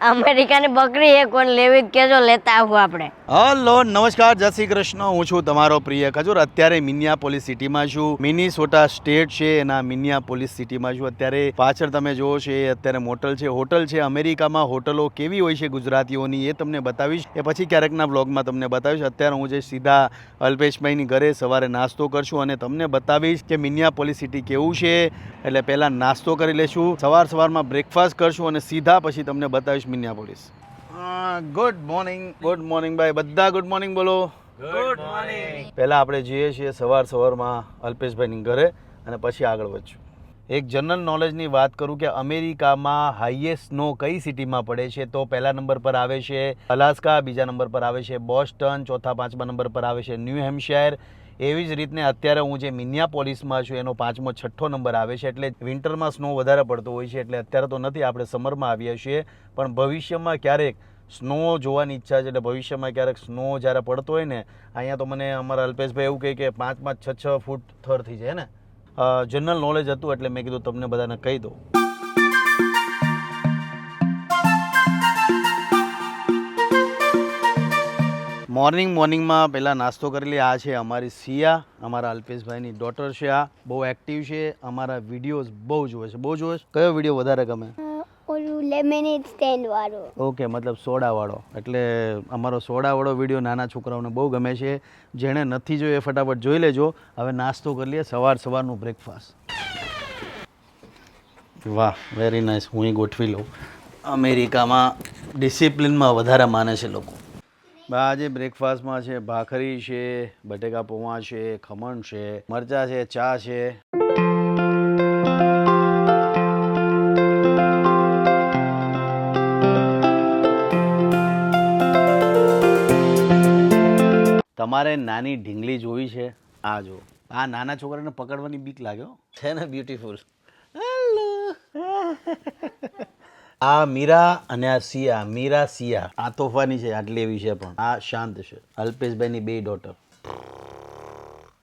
અમેરિકાની બકરી એ કોણ? લેવી કેજો લેતા આવું આપણે. હલો, નમસ્કાર, જય શ્રી કૃષ્ણ. હું છું તમારો પ્રિય ખજૂર. અત્યારે મિનિયાપોલિસ સિટીમાં છું. મિનિસોટા સ્ટેટ છે એના મિનિયાપોલિસ સિટીમાં છું. અત્યારે પાછળ તમે જુઓ છો, એ અત્યારે મોટલ છે. હોટલ છે. અમેરિકામાં હોટલો કેવી હોય છે ગુજરાતીઓની એ તમને બતાવીશ. એ પછી ક્યારેકના બ્લોગમાં તમને બતાવીશ. અત્યારે હું જે સીધા અલ્પેશભાઈની ઘરે સવારે નાસ્તો કરશું અને તમને બતાવીશ કે મિનિયાપોલિસ સિટી કેવું છે. એટલે પહેલાં નાસ્તો કરી લેશું. સવાર સવારમાં બ્રેકફાસ્ટ કરશું અને સીધા પછી તમને બતાવીશ Minneapolis good morning good morning ભાઈ. બધા ગુડ મોર્નિંગ બોલો. ગુડ મોર્નિંગ પહેલા આપણે જઈએ છીએ સવાર સવારમાં અલ્પેશભાઈની ઘરે અને પછી આગળ વધશું. એક જનરલ નોલેજની વાત કરું કે અમેરિકામાં હાઈએસ્ટ સ્નો કઈ સિટીમાં પડે છે? તો પહેલા નંબર પર આવે છે અલાસ્કા બીજા નંબર પર આવે છે બોસ્ટન ચોથા પાંચમા નંબર પર આવે છે ન્યૂ હેમ્પશાયર એવી જ રીતને અત્યારે હું જે મિનિયાપોલિસમાં છું, એનો પાંચમો, છઠ્ઠો નંબર આવે છે, એટલે વિન્ટરમાં સ્નો વધારે પડતો હોય છે, એટલે અત્યારે તો નથી, આપણે સમરમાં આવ્યા છીએ, પણ ભવિષ્યમાં ક્યારેક સ્નો જોવાની ઈચ્છા છે, એટલે ભવિષ્યમાં ક્યારેક સ્નો જ્યારે પડતો હોય ને, અહીંયા તો મને અમારા અલ્પેશભાઈ એવું કહે કે પાંચ પાંચ, છ છ ફૂટ થર થઈ જાય ને? જનરલ નોલેજ હતું, એટલે મેં કીધું તમને બધાને કહી દઉં. મોર્નિંગ મોર્નિંગમાં પહેલાં નાસ્તો કરી લે આ છે અમારી સિયા અમારા અલ્પેશભાઈની ડોટર છે આ. બહુ એક્ટિવ છે. અમારા વિડીયોઝ બહુ જોવે છે. બહુ જોવે છે? કયો વીડિયો વધારે ગમે? ઓલું લેમનેડ સ્ટેન્ડ વાળો. ઓકે મતલબ સોડાવાળો એટલે અમારો સોડાવાળો વીડિયો નાના છોકરાઓને બહુ ગમે છે. જેણે નથી જોયો એ ફટાફટ જોઈ લેજો. હવે નાસ્તો કરી લઈએ સવાર સવારનું બ્રેકફાસ્ટ વાહ વેરી નાઇસ હું ગોઠવી લઉં. અમેરિકામાં ડિસિપ્લિનમાં વધારે માને છે લોકો. આજે બ્રેકફાસ્ટમાં છે ભાખરી છે બટેકા પૌવા છે ખમણ છે મરચાં છે ચા છે. તમારે નાની ઢીંગલી જોઈ છે? આ જો આ નાના છોકરાને પકડવાની બીક લાગ્યો છે ને બ્યુટીફુલ હેલો આ મીરા અને આ સિયા, મીરા સિયા. આ તોફાની છે, આટલી એવી છે પણ. આ શાંત છે. અલ્પેશભાઈની બે ડોટર.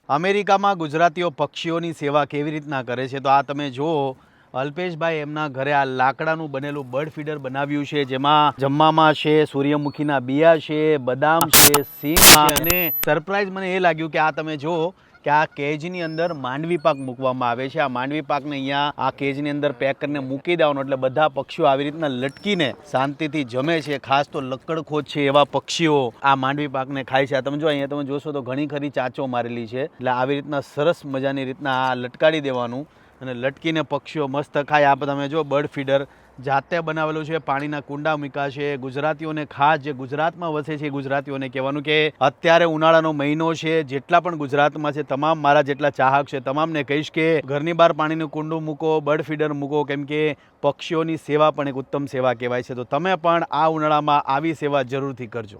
અમેરિકામાં ગુજરાતીઓ પક્ષીઓની સેવા કેવી રીતના કરે છે? તો આ તમે જુઓ. અલ્પેશભાઈ એમના ઘરે આ લાકડાનું બનેલું બર્ડ ફીડર બનાવ્યું છે, જેમાં જમવામાં છે, સૂર્યમુખીના બિયા છે, બદામ છે સિંગ છે અને સરપ્રાઈઝ મને એ લાગ્યું કે આ તમે જુઓ. કે આ કેજની અંદર માંડવી પાક મૂકવામાં આવે છે. આ માંડવી પાકને અહીંયા આ કેજની અંદર પેક કરીને મૂકી દેવાનો એટલે બધા પક્ષીઓ આવી રીતના લટકીને શાંતિથી જમે છે. ખાસ તો લક્કડખોદ છે એવા પક્ષીઓ આ માંડવી પાકને ખાય છે. તમે જો અહીંયા તમે જોશો તો ઘણી ખરી ચાંચો મારેલી છે. એટલે આવી રીતના સરસ મજાની રીતના આ લટકાડી દેવાનું અને લટકીને પક્ષીઓ મસ્ત ખાય. આ તમે જો બર્ડ ફીડર જાતે બનાવેલું છે, પાણીના કુંડા મૂક્યા છે ગુજરાતીઓને ખાસ જે ગુજરાતમાં વસે છે ગુજરાતીઓને કહેવાનું કે અત્યારે ઉનાળાનો મહિનો છે, જેટલા પણ ગુજરાતમાં છે, તમામ મારા જેટલા ચાહક છે, તમામને કહીશ કે ઘરની બહાર પાણીનું કુંડું મૂકો, બર્ડ ફીડર મૂકો, કેમ કે પક્ષીઓની સેવા પણ એક ઉત્તમ સેવા કહેવાય છે. તો તમે પણ આ ઉનાળામાં આવી સેવા જરૂરથી કરજો.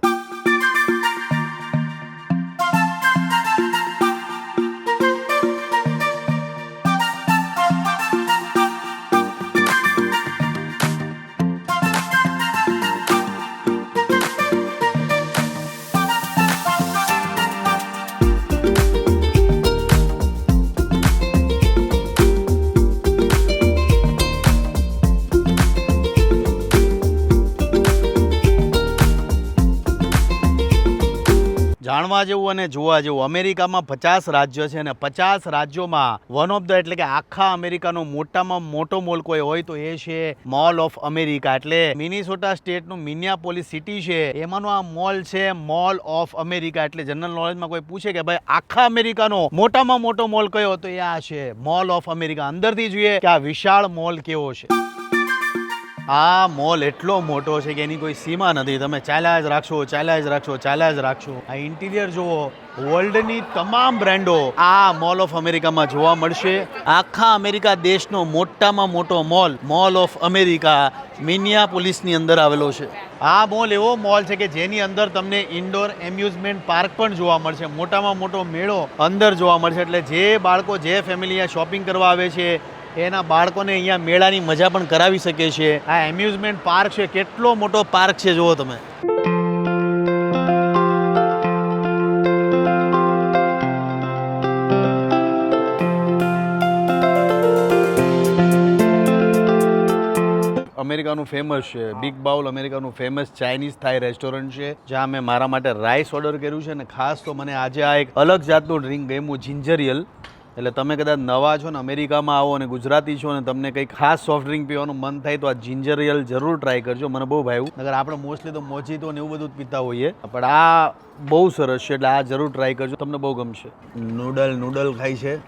જાણવા જેવું અને જોવા જેવું. અમેરિકામાં પચાસ રાજ્ય છે અને પચાસ રાજ્યોમાં વન ઓફ ધ એટલે કે આખા અમેરિકાનો મોટામાં મોટો મોલ કોઈ હોય તો એ છે મોલ ઓફ અમેરિકા એટલે મિનિસોટા સ્ટેટનું મિનિયાપોલિસ સિટી છે. એમાંનો આ મોલ છે મોલ ઓફ અમેરિકા એટલે જનરલ નોલેજમાં કોઈ પૂછે કે ભાઈ આખા અમેરિકાનો મોટામાં મોટો મોલ કયો? તો એ આ છે મોલ ઓફ અમેરિકા અંદરથી જોઈએ કે આ વિશાળ મોલ કેવો છે. આ મોલ એટલો મોટો છે કે એની કોઈ સીમા નથી. તમે ચાલ્યા જ રાખશો, ચાલ્યા જ રાખશો, ચાલ્યા જ રાખશો. આ ઇન્ટિરિયર જુઓ વર્લ્ડની તમામ બ્રાન્ડો આ મોલ ઓફ અમેરિકામાં જોવા મળશે. આખા અમેરિકા દેશનો મોટામાં મોટો મોલ મોલ ઓફ અમેરિકા, મિનિયાપોલિસની અંદર આવેલો છે. આ મોલ એવો મોલ છે કે જેની અંદર તમને ઇન્ડોર એમ્યુઝમેન્ટ પાર્ક પણ જોવા મળશે. મોટામાં મોટો મેળો અંદર જોવા મળશે. એટલે જે બાળકો, જે ફેમિલી શોપિંગ કરવા આવે છે એના બાળકોને અહીંયા મેળાની મજા પણ કરાવી શકે છે. આ એમ્યુઝમેન્ટ પાર્ક છે. કેટલો મોટો પાર્ક છે જુઓ તમે. અમેરિકાનું ફેમસ છે. બિગ બાઉલ અમેરિકાનું ફેમસ ચાઇનીઝ થાઈ રેસ્ટોરન્ટ છે. જ્યાં મેં મારા માટે રાઈસ ઓર્ડર કર્યું છે અને ખાસ તો મને આજે આ એક અલગ જાતનું ડ્રિંક ગમ્યું જિંજરિયલ એટલે તમે કદાચ નવા છો ને, અમેરિકામાં આવો અને ગુજરાતી છો ને, તમને કંઈક ખાસ સોફ્ટ ડ્રિંક પીવાનું મન થાય તો આ જિંજરિયલ જરૂર ટ્રાય કરજો. મને બહુ ભાવ્યું. નગર આપણે મોસ્ટલી તો મોજીતો ને એવું બધું જ પીતા હોઈએ. પણ આ બહુ સરસ છે, એટલે આ જરૂર ટ્રાય કરજો. તમને બહુ ગમશે. નૂડલ નૂડલ ખાય છે.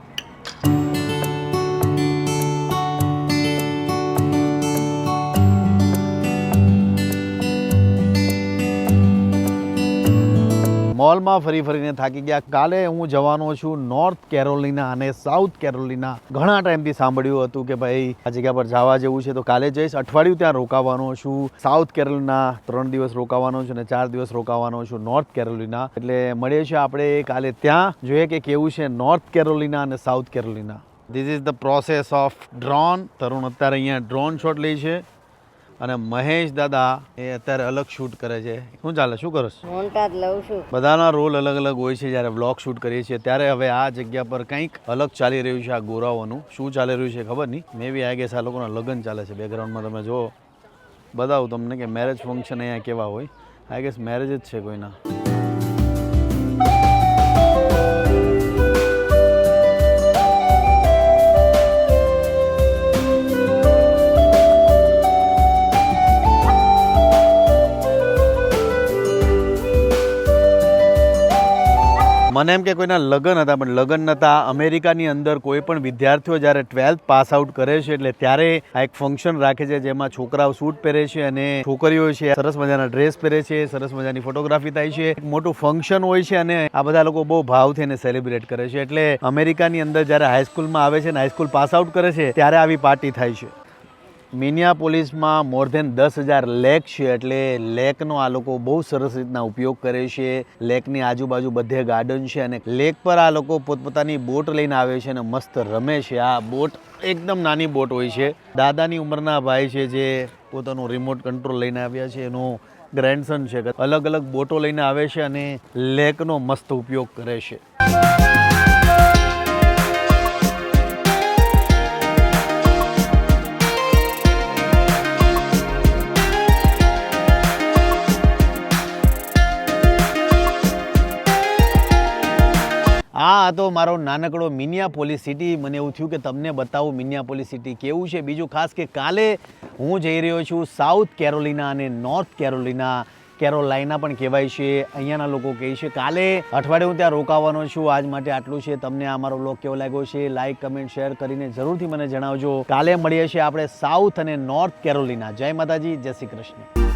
મોલમાં ફરી ફરીને થાકી ગયા. કાલે હું જવાનો છું નોર્થ કેરોલિના અને સાઉથ કેરોલિના ઘણા ટાઈમથી સાંભળ્યું હતું કે ભાઈ, આ જગ્યા પર જવા જેવું છે, તો કાલે જઈશ. અઠવાડિયું ત્યાં રોકાવાનો છું. સાઉથ કેરોલિના ત્રણ દિવસ રોકાવાનો છું અને ચાર દિવસ રોકાવાનો છું નોર્થ કેરોલિના એટલે મળીએ છીએ આપણે કાલે ત્યાં. જોઈએ કે કેવું છે નોર્થ કેરોલિના અને South Carolina this is the process of drone Tarun અત્યારે અહીંયા ડ્રોન શોટ લે છે. અને મહેશ દાદા એ અત્યારે અલગ શૂટ કરે છે. શું ચાલે? શું કરો છો? મોન્ટાજ લઉં છું. બધાના રોલ અલગ અલગ હોય છે. જ્યારે વ્લોગ શૂટ કરીએ છીએ ત્યારે હવે આ જગ્યા પર કંઈક અલગ ચાલી રહ્યું છે આ ગોરાઓનું. શું ચાલી રહ્યું છે ખબર નહીં. મે બી આ ગેસ આ લોકોના લગ્ન ચાલે છે. બેકગ્રાઉન્ડમાં તમે જુઓ. બતાવું તમને કે મેરેજ ફંક્શન અહીંયા કેવા હોય. આઈ ગેસ મેરેજ જ છે કોઈના. મને એમ કે કોઈના લગ્ન હતા, પણ લગ્ન નહોતા અમેરિકાની અંદર કોઈ પણ વિદ્યાર્થીઓ જ્યારે ટ્વેલ્થ પાસ આઉટ કરે છે, એટલે ત્યારે આ એક ફંક્શન રાખે છે, જેમાં છોકરાઓ સૂટ પહેરે છે અને છોકરીઓ છે, સરસ મજાના ડ્રેસ પહેરે છે, સરસ મજાની ફોટોગ્રાફી થાય છે. મોટું ફંક્શન હોય છે અને આ બધા લોકો બહુ ભાવથી એને સેલિબ્રેટ કરે છે. એટલે અમેરિકાની અંદર જ્યારે હાઈસ્કૂલમાં આવે છે ને હાઈસ્કૂલ પાસ આઉટ કરે છે, ત્યારે આવી પાર્ટી થાય છે. મિનિયા પોલીસમાં મોર ધેન દસ હજાર લેક છે એટલે લેકનો આ લોકો બહુ સરસ રીતના ઉપયોગ કરે છે. લેકની આજુબાજુ બધે ગાર્ડન છે અને લેક પર આ લોકો પોતપોતાની બોટ લઈને આવે છે અને મસ્ત રમે છે. આ બોટ એકદમ નાની બોટ હોય છે. દાદાની ઉંમરના ભાઈ છે જે પોતાનું રિમોટ કંટ્રોલ લઈને આવ્યા છે. એનો ગ્રેન્ડસન છે. અલગ અલગ બોટો લઈને આવે છે અને લેકનો મસ્ત ઉપયોગ કરે છે. આ તો મારો નાનકડો મિનિયાપોલિસ સિટી. મને એવું થયું કે તમને બતાવું મિનિયાપોલિસ સિટી કેવું છે. બીજું ખાસ કે કાલે હું જઈ રહ્યો છું સાઉથ કેરોલિના અને નોર્થ કેરોલિના. કેરોલાઇના પણ કહેવાય છે. અહીંયાના લોકો કહે છે, કાલે અઠવાડિયે હું ત્યાં રોકાવાનો છું. આજ માટે આટલું છે. તમને આ મારો બ્લોગ કેવો લાગ્યો છે? લાઇક કમેન્ટ શેર કરીને જરૂરથી મને જણાવજો. કાલે મળીએ છીએ આપણે સાઉથ અને નોર્થ કેરોલિના. જય માતાજી. જય શ્રી કૃષ્ણ.